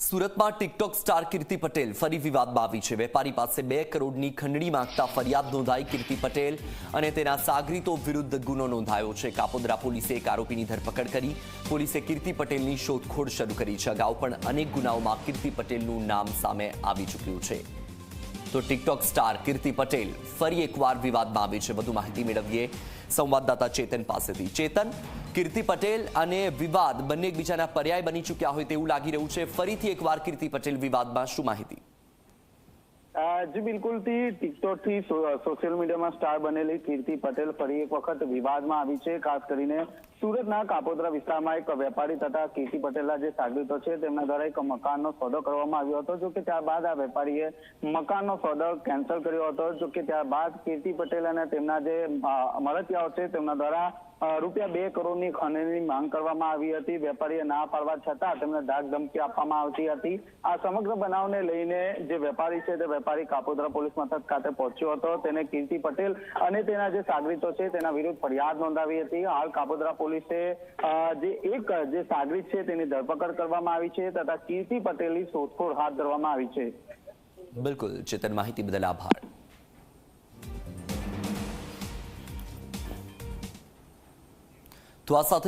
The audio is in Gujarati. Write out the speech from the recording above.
સુરતમાં ટિકટોક સ્ટાર કીર્તિ પટેલ ફરી વિવાદમાં આવી છે. વેપારી પાસે બે કરોડની ખંડણી માંગતા ફરિયાદ નોંધાઈ કીર્તિ પટેલ અને તેના સાગરીતો વિરુદ્ધ ગુનો નોંધાયો છે. કાપોદરા પોલીસે એક આરોપીની ધરપકડ કરી. પોલીસે કીર્તિ પટેલની શોધખોળ શરૂ કરી છે. અગાઉ પણ અનેક ગુનાઓમાં કીર્તિ પટેલનું નામ સામે આવી ચૂક્યું છે. તો ટિકટોક સ્ટાર કીર્તિ પટેલ ફરી એકવાર વિવાદમાં આવી છે. વધુ માહિતી મેળવીએ સંવાદદાતા ચેતન પાસેથી. ચેતન, કીર્તિ પટેલ અને વિવાદ બંને એકબીજાના પર્યાય બની ચૂક્યા હોય તેવું લાગી રહ્યું છે. ફરીથી એકવાર કીર્તિ પટેલ વિવાદમાં શું માહિતી? જી બિલકુલથી ટિકટોકથી સોશિયલ મીડિયામાં સ્ટાર બનેલી કીર્તિ પટેલ ફરી એક વખત વિવાદમાં આવી છે, ખાસ કરીને સુરતના કાપોદ્રા વિસ્તારમાં એક વેપારી તથા કીર્તિ પટેલના જે સાગરીતો છે, તેમના દ્વારા એક મકાનનો સોદો કરવામાં આવ્યો હતો જો ત્યારબાદ આ વેપારીએ મકાનનો સોદો કેન્સલ કર્યો હતો જો ત્યારબાદ કીર્તિ પટેલ અને તેમના જે મળતિયાઓ છે, તેમના દ્વારા રૂપિયા બે કરોડની ખંડણીની માંગ કરવામાં આવી હતી. વેપારીએ ના પાડવા છતાં તેમને ધાક ધમકી આપવામાં આવતી હતી. આ સમગ્ર બનાવને લઈને જે વેપારી છે, તે વેપારી કાપોદ્રા પોલીસ મથક ખાતે પહોંચ્યો હતો. તેને કીર્તિ પટેલ અને તેના જે સાગરીતો છે, તેના વિરુદ્ધ ફરિયાદ નોંધાવી હતી. હાલ કાપોદ્રા પોલીસે જે એક, જે સાગરીત છે તેની ધરપકડ કરવામાં આવી છે તથા કીર્તિ પટેલની શોધખોળ હાથ ધરવામાં આવી છે. બિલકુલ, ચેતન માહિતી બદલ આભાર. તો આ સાથે